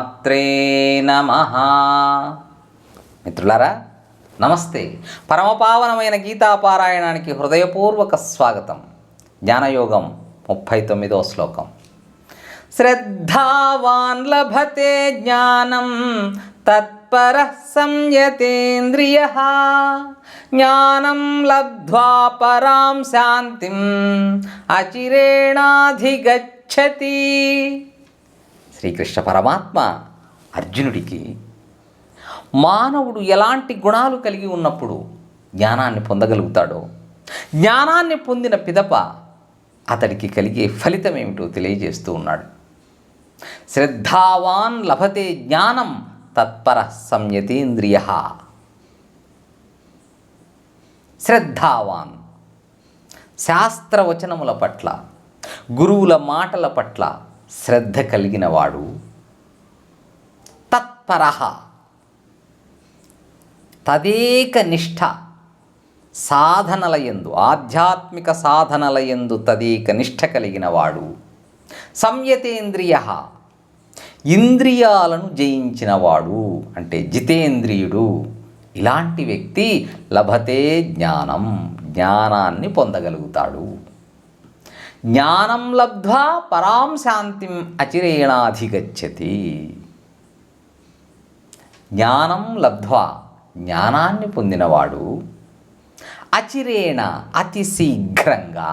శ్రీమాత్రే నమ. మిత్రులారా నమస్తే. పరమపావనమైన గీతాపారాయణానికి హృదయపూర్వక స్వాగతం. జ్ఞానయోగం ముప్పై తొమ్మిదో శ్లోకం. శ్రద్ధావాన్ లభతే జ్ఞానం తత్పర సంయతేంద్రియ. జ్ఞానం లబ్ధ్వా పరాం శాంతిం అచిరేణాధిగచ్చతి. శ్రీకృష్ణ పరమాత్మ అర్జునుడికి మానవుడు ఎలాంటి గుణాలు కలిగి ఉన్నప్పుడు జ్ఞానాన్ని పొందగలుగుతాడో జ్ఞానాన్ని పొందిన పిదప అతడికి కలిగే ఫలితం ఏమిటో తెలియజేస్తూ ఉన్నాడు. శ్రద్ధావాన్ లభతే జ్ఞానం తత్పర సంయతేంద్రియ. శ్రద్ధావాన్ శాస్త్రవచనముల పట్ల గురువుల మాటల పట్ల శ్రద్ధ కలిగిన వాడు తత్పర. తదేక నిష్ఠ సాధనల యందు ఆధ్యాత్మిక సాధనల యందు తదేక నిష్ఠ కలిగిన వాడు సంయతేంద్రియ. ఇంద్రియాలను జయించినవాడు అంటే జితేంద్రియుడు. ఇలాంటి వ్యక్తి లభతే జ్ఞానం జ్ఞానాన్ని పొందగలుగుతాడు. జ్ఞానం లబ్ధ్వా పరాం శాంతిం అచిరేణాధిగచ్చతి. జ్ఞానం లబ్ధ్వా జ్ఞానాన్ని పొందినవాడు అచిరేణ అతి శీఘ్రంగా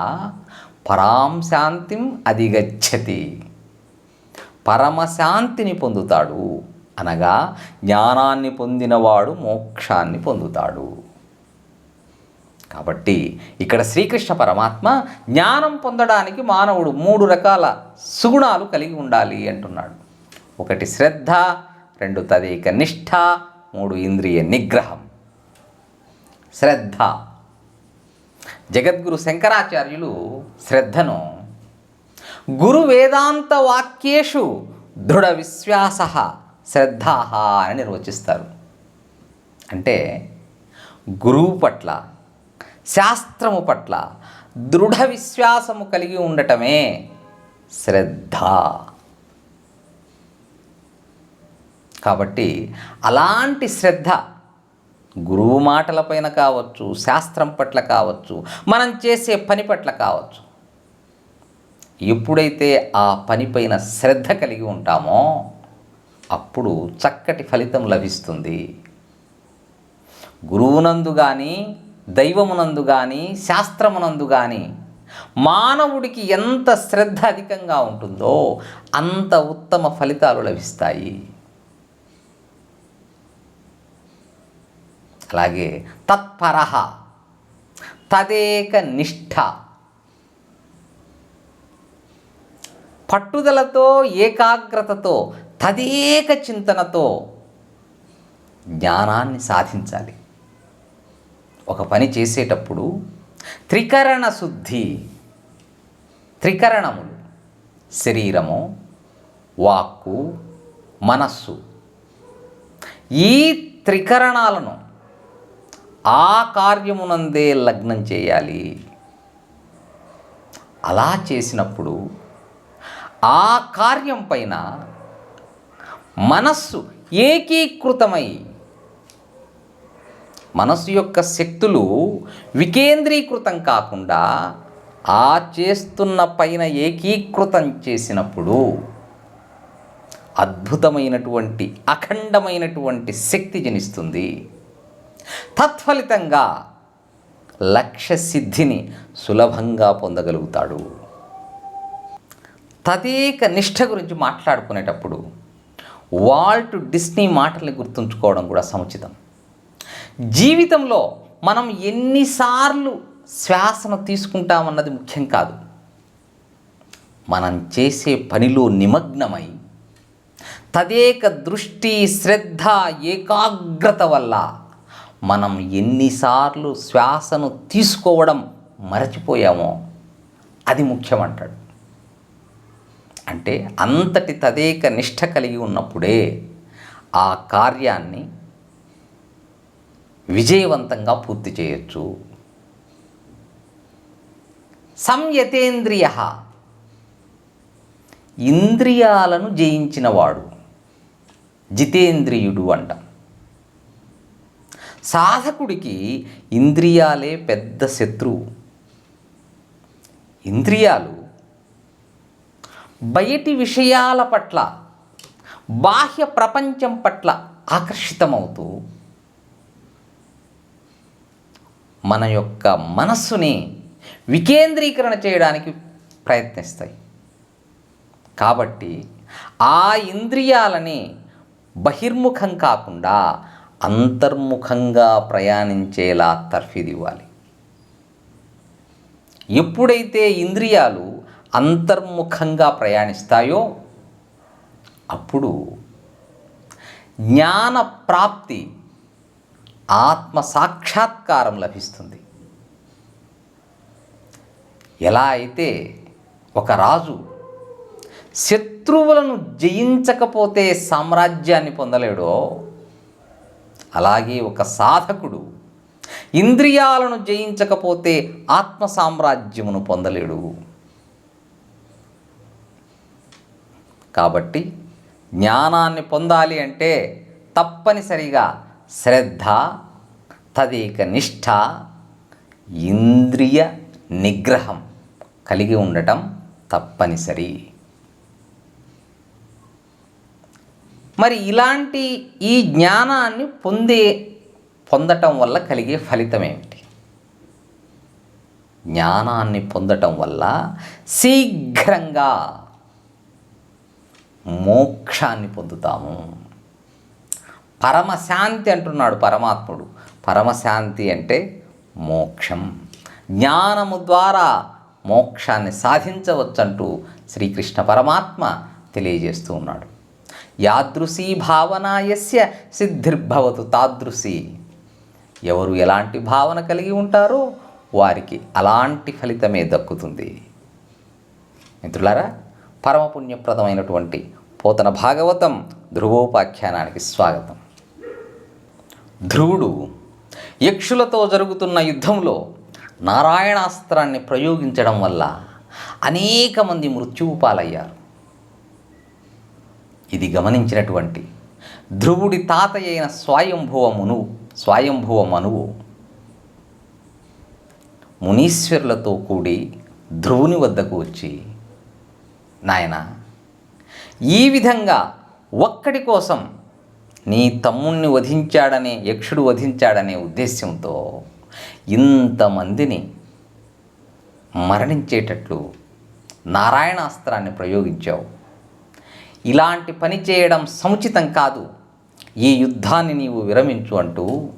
పరాం శాంతిం అధిగచ్చతి. పరమశాంతిని పొందుతాడు అనగా జ్ఞానాన్ని పొందినవాడు మోక్షాన్ని పొందుతాడు. కాబట్టి ఇక్కడ శ్రీకృష్ణ పరమాత్మ జ్ఞానం పొందడానికి మానవుడు మూడు రకాల సుగుణాలు కలిగి ఉండాలి అంటున్నాడు. ఒకటి శ్రద్ధ రెండు తదేక నిష్ఠ మూడు ఇంద్రియ నిగ్రహం. శ్రద్ధ. జగద్గురు శంకరాచార్యులు శ్రద్ధను గురు వేదాంత వాక్యేషు దృఢ విశ్వాస శ్రద్ధాహ అని నిర్వచిస్తారు. అంటే గురువు పట్ల శాస్త్రము పట్ల దృఢ విశ్వాసము కలిగి ఉండటమే శ్రద్ధ. కాబట్టి అలాంటి శ్రద్ధ గురువు మాటలపైన కావచ్చు శాస్త్రం పట్ల కావచ్చు మనం చేసే పని పట్ల కావచ్చు. ఎప్పుడైతే ఆ పనిపైన శ్రద్ధ కలిగి ఉంటామో అప్పుడు చక్కటి ఫలితం లభిస్తుంది. గురువునందు కానీ దైవమునందు కానీ శాస్త్రమునందు కానీ మానవుడికి ఎంత శ్రద్ధ అధికంగా ఉంటుందో అంత ఉత్తమ ఫలితాలు లభిస్తాయి. అలాగే తత్పర తదేక నిష్ఠ. పట్టుదలతో ఏకాగ్రతతో తదేక చింతనతో జ్ఞానాన్ని సాధించాలి. ఒక పని చేసేటప్పుడు త్రికరణ శుద్ధి త్రికరణములు శరీరము వాక్కు మనస్సు ఈ త్రికరణాలను ఆ కార్యమునందే లగ్నం చేయాలి. అలా చేసినప్పుడు ఆ కార్యం పైన మనస్సు ఏకీకృతమై మనస్సు యొక్క శక్తులు వికేంద్రీకృతం కాకుండా ఆ చేస్తున్న పైన ఏకీకృతం చేసినప్పుడు అద్భుతమైనటువంటి అఖండమైనటువంటి శక్తి జనిస్తుంది. తత్ఫలితంగా లక్ష్య సిద్ధిని సులభంగా పొందగలుగుతాడు. తదేక నిష్ఠ గురించి మాట్లాడుకునేటప్పుడు వాల్ట్ డిస్నీ మాటల్ని గుర్తుంచుకోవడం కూడా సముచితం. జీవితంలో మనం ఎన్నిసార్లు శ్వాసను తీసుకుంటామన్నది ముఖ్యం కాదు. మనం చేసే పనిలో నిమగ్నమై తదేక దృష్టి శ్రద్ధ ఏకాగ్రత వల్ల మనం ఎన్నిసార్లు శ్వాసను తీసుకోవడం మరచిపోయామో అది ముఖ్యమంటాడు. అంటే అంతటి తదేక నిష్ఠ కలిగి ఉన్నప్పుడే ఆ కార్యాన్ని విజయవంతంగా పూర్తి చేయొచ్చు. సంయతేంద్రియ. ఇంద్రియాలను జయించినవాడు. జితేంద్రియుడు అంట. సాధకుడికి ఇంద్రియాలే పెద్ద శత్రువు ఇంద్రియాలు బయటి విషయాల పట్ల బాహ్య ప్రపంచం పట్ల ఆకర్షితమవుతూ మన యొక్క మనస్సుని వికేంద్రీకరణ చేయడానికి ప్రయత్నిస్తాయి. కాబట్టి ఆ ఇంద్రియాలని బహిర్ముఖం కాకుండా అంతర్ముఖంగా ప్రయాణించేలా తర్ఫీదివ్వాలి. ఎప్పుడైతే ఇంద్రియాలు అంతర్ముఖంగా ప్రయాణిస్తాయో అప్పుడు జ్ఞాన ప్రాప్తి ఆత్మ సాక్షాత్కారం లభిస్తుంది. ఎలా అయితే ఒక రాజు శత్రువులను జయించకపోతే సామ్రాజ్యాన్ని పొందలేడో అలాగే ఒక సాధకుడు ఇంద్రియాలను జయించకపోతే ఆత్మ సామ్రాజ్యమును పొందలేడు. కాబట్టి జ్ఞానాన్ని పొందాలి అంటే తప్పనిసరిగా శ్రద్ధ తదేక నిష్ఠ ఇంద్రియ నిగ్రహం కలిగి ఉండటం తప్పనిసరి. మరి ఇలాంటి ఈ జ్ఞానాన్ని పొందే పొందటం వల్ల కలిగే ఫలితం ఏమిటి జ్ఞానాన్ని పొందటం వల్ల శీఘ్రంగా మోక్షాన్ని పొందుతాము. పరమశాంతి అంటున్నాడు పరమాత్ముడు. పరమశాంతి అంటే మోక్షం. జ్ఞానము ద్వారా మోక్షాన్ని సాధించవచ్చంటూ శ్రీకృష్ణ పరమాత్మ తెలియజేస్తూ ఉన్నాడు. యాదృశీ భావనాయస్య సిద్ధిర్భవతు తాదృశీ. ఎవరు ఎలాంటి భావన కలిగి ఉంటారో వారికి అలాంటి ఫలితమే దక్కుతుంది. మిత్రులారా పరమపుణ్యప్రదమైనటువంటి పోతన భాగవతం ధ్రువోపాఖ్యానానికి స్వాగతం. ధ్రువుడు యక్షులతో జరుగుతున్న యుద్ధంలో నారాయణాస్త్రాన్ని ప్రయోగించడం వల్ల అనేక మంది మృత్యువు పాలయ్యారు. ఇది గమనించినటువంటి ధ్రువుడి తాతయ్య అయిన స్వయంభువ మనువు స్వయంభువ మనువు మునీశ్వరులతో కూడి ధ్రువుని వద్దకు వచ్చి నాయన ఈ విధంగా ఒక్కడి కోసం నీ తమ్ముణ్ణి వధించాడనే యక్షుడు వధించాడనే ఉద్దేశ్యంతో ఇంతమందిని మరణించేటట్లు నారాయణాస్త్రాన్ని ప్రయోగించావు. ఇలాంటి పని చేయడం సముచితం కాదు. ఈ యుద్ధాన్ని నీవు విరమించు అంటూ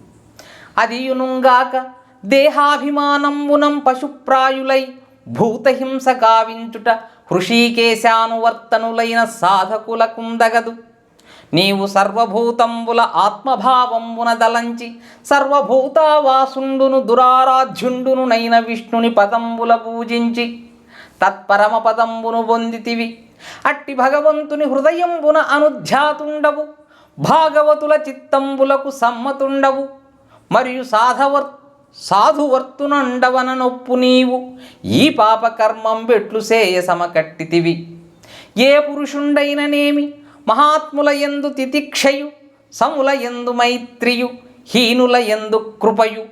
అదియునుంగాక దేహాభిమానంబునం పశుప్రాయులై భూతహింస గావించుట హృషీకేశానువర్తనులైన సాధకులకుందగదు నీవు సర్వభూతంబుల ఆత్మభావంబున దలంచి సర్వభూతావాసుండును దురారాధ్యుండును నైన విష్ణుని పదంబుల పూజించి తత్పరమ పదంబును పొందితివి అట్టి భగవంతుని హృదయంబున అనుధ్యాతుండవు భాగవతుల చిత్తంబులకు సమ్మతుండవు. మరియు సాధవర్ సాధువర్తునండవన నొప్పు నీవు ఈ పాపకర్మం బెట్లు సేయ సమకట్టితివి. ఏ పురుషుండైననేమి? మహాత్ముల ఎందు తితిక్షయు సముల ఎందు మైత్రియు హీనుల ఎందు కృపయు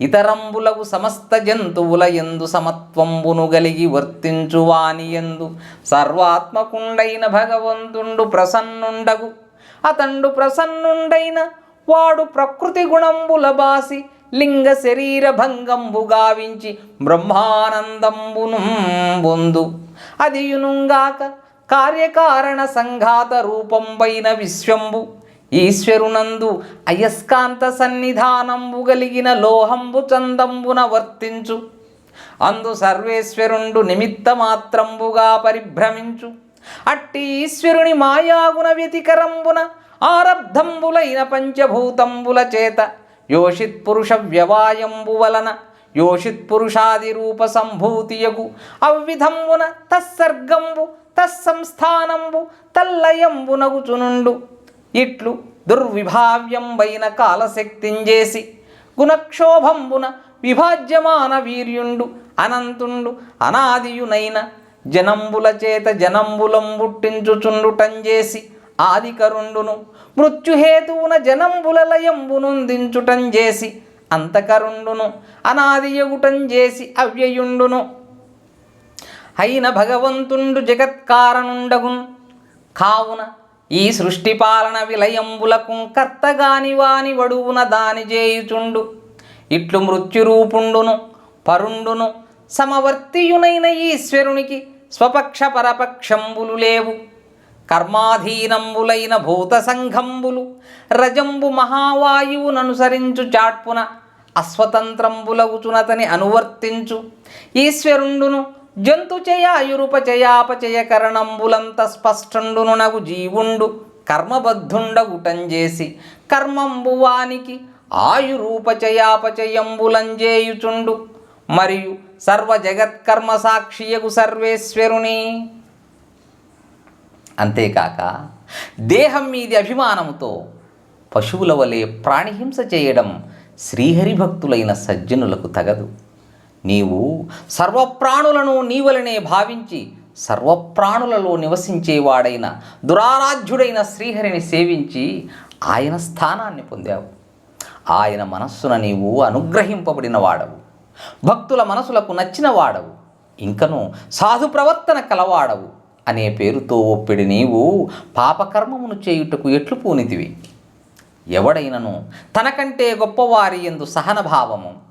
ఇతరంబులగు సమస్త జంతువుల ఎందు సమత్వంబును గలిగి వర్తించువాని ఎందు సర్వాత్మకుండైన భగవంతుండు ప్రసన్నుండగు. అతండు ప్రసన్నుండైన వాడు ప్రకృతి గుణంబుల బాసి లింగ శరీర భంగంబు గావించి బ్రహ్మానందంబును బొందు అదియునుగాక కార్యకారణ సంఘాత రూపంబైన విశ్వంబు ఈశ్వరునందు అయస్కాంత సన్నిధానంబు గలిగిన లోహంబు చందంబున వర్తించు. అందు సర్వేశ్వరుండు నిమిత్త మాత్రంబుగా పరిభ్రమించు. అట్టి ఈశ్వరుని మాయాగుణ వ్యతికరంబున ఆరబ్ధంబులైన పంచభూతంబుల చేత యోషిత్ పురుష వ్యవాయంబు వలన యోషిత్ పురుషాది రూప సంభూతియగు. అవ్విధంబున తస్సర్గంబు తస్సంస్థానంబు తల్లయంబునగుచునుండు ఇట్లు దుర్విభావ్యంబైన కాలశక్తింజేసి గుణక్షోభంబున విభాజ్యమాన వీర్యుండు అనంతుండు అనాదియునైన జనంబుల చేత జనంబులం బుట్టించుచుండుటంజేసి ఆదికరుండును మృత్యుహేతువున జనంబుల లయంబునుందించుటంజేసి అంతకరుండును అనాదియగుటంజేసి అవ్యయుండును. అయిన భగవంతుండు జగత్కారణుండగున్ కావున ఈ సృష్టి పాలన విలయంబులకు కర్తగాని వాని వడువున దాని చేయుచుండు ఇట్లు మృత్యురూపుండును పరుండును సమవర్తియునైన ఈశ్వరునికి స్వపక్ష పరపక్షంబులు లేవు. కర్మాధీనంబులైన భూత సంఘంబులు రజంబు మహావాయువుననుసరించు చాట్పున అస్వతంత్రంబులగుచునతని అనువర్తించు. ఈశ్వరుండును జంతుచయ అయురుపచయాపచయ కరణంబులంత స్పష్టండును నగు జీవుండు కర్మబద్ధుండగుటంజేసి కర్మంబు వానికి ఆయురూపచయాపచయంబులంజేయుచుండు మరియు సర్వ జగత్కర్మ సాక్షియగు సర్వేశ్వరుని. అంతేకాక దేహం మీది అభిమానముతో పశువుల వలె ప్రాణిహింస చేయడం శ్రీహరి భక్తులైన సజ్జనులకు తగదు. నీవు సర్వప్రాణులను నీవలనే భావించి సర్వప్రాణులలో నివసించేవాడైన దురారాధ్యుడైన శ్రీహరిని సేవించి ఆయన స్థానాన్ని పొందావు. ఆయన మనస్సున నీవు అనుగ్రహింపబడిన వాడవు. భక్తుల మనసులకు నచ్చిన వాడవు. ఇంకను సాధు ప్రవర్తన కలవాడవు అనే పేరుతో ఒప్పిడి నీవు పాపకర్మమును చేయుటకు ఎట్లు పూనితివి ఎవడైనను తనకంటే గొప్పవారి ఎందు సహనభావము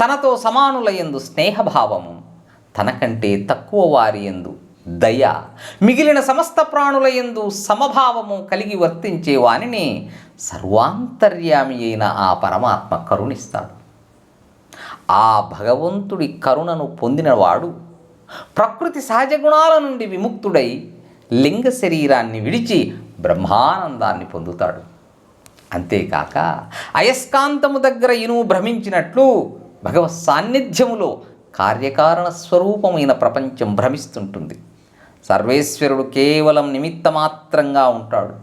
తనతో సమానుల ఎందు స్నేహభావము తనకంటే తక్కువ వారి ఎందు దయ మిగిలిన సమస్త ప్రాణుల ఎందు సమభావము కలిగి వర్తించే వానిని సర్వాంతర్యామి అయిన ఆ పరమాత్మ కరుణిస్తాడు. ఆ భగవంతుడి కరుణను పొందినవాడు ప్రకృతి సహజ గుణాల నుండి విముక్తుడై లింగ శరీరాన్ని విడిచి బ్రహ్మానందాన్ని పొందుతాడు. అంతేకాక అయస్కాంతము దగ్గర ఇనుము భ్రమించినట్లు భగవత్ సాన్నిధ్యములో కార్యకారణ స్వరూపమైన ప్రపంచం భ్రమిస్తుంటుంది. సర్వేశ్వరుడు కేవలం నిమిత్తమాత్రంగా ఉంటాడు.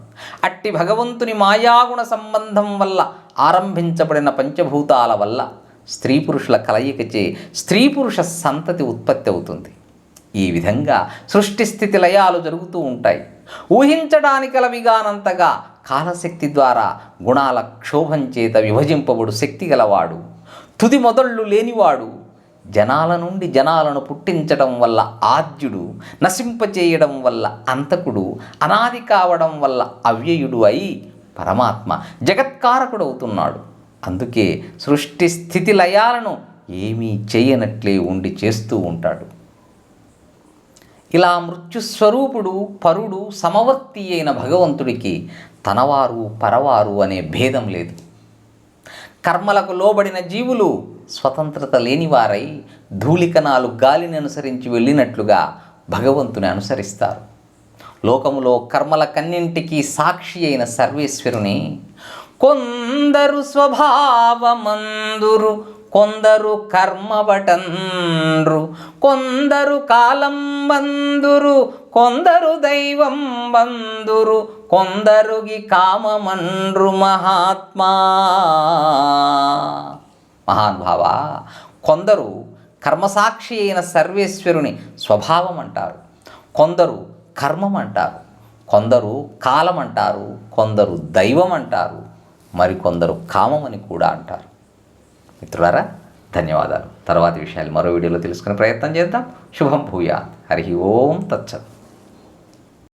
అట్టి భగవంతుని మాయాగుణ సంబంధం వల్ల ఆరంభించబడిన పంచభూతాల వల్ల స్త్రీ పురుషుల కలయికచే స్త్రీ పురుష సంతతి ఉత్పత్తి అవుతుంది. ఈ విధంగా సృష్టి స్థితి లయాలు జరుగుతూ ఉంటాయి. ఊహించడానికలవిగానంతగా కాలశక్తి ద్వారా గుణాల క్షోభం చేత విభజింపబడు శక్తి గలవాడు తుది మొదళ్ళు లేనివాడు జనాల నుండి జనాలను పుట్టించడం వల్ల ఆద్యుడు నశింపచేయడం వల్ల అంతకుడు అనాది కావడం వల్ల అవ్యయుడు అయి పరమాత్మ జగత్కారకుడు అవుతున్నాడు అందుకే సృష్టి స్థితి లయాలను ఏమీ చేయనట్లే ఉండి చేస్తూ ఉంటాడు. ఇలా మృత్యుస్వరూపుడు పరుడు సమవర్తి అయిన భగవంతుడికి తనవారు పరవారు అనే భేదం లేదు. కర్మలకు లోబడిన జీవులు స్వతంత్రత లేనివారై ధూళికణాలు గాలిని అనుసరించి వెళ్ళినట్లుగా భగవంతుని అనుసరిస్తారు. లోకములో కర్మల కన్నింటికి సాక్షి అయిన సర్వేశ్వరుని కొందరు స్వభావమందురు కొందరు కర్మవటండ్రు కొందరు కాలం బందురు కొందరు దైవం బందురు కొందరుగి కామమండ్రు మహాత్మా. మహానుభావ కొందరు కర్మసాక్షి అయిన సర్వేశ్వరుని స్వభావం అంటారు కొందరు కర్మం అంటారు కొందరు కాలం అంటారు కొందరు దైవం అంటారు మరికొందరు కామం అని కూడా అంటారు. మిత్రులారా ధన్యవాదాలు. తర్వాతి విషయాలు మరో వీడియోలో తెలుసుకునే ప్రయత్నం చేద్దాం. శుభం భూయాత్. హరి ఓం తచ్చత్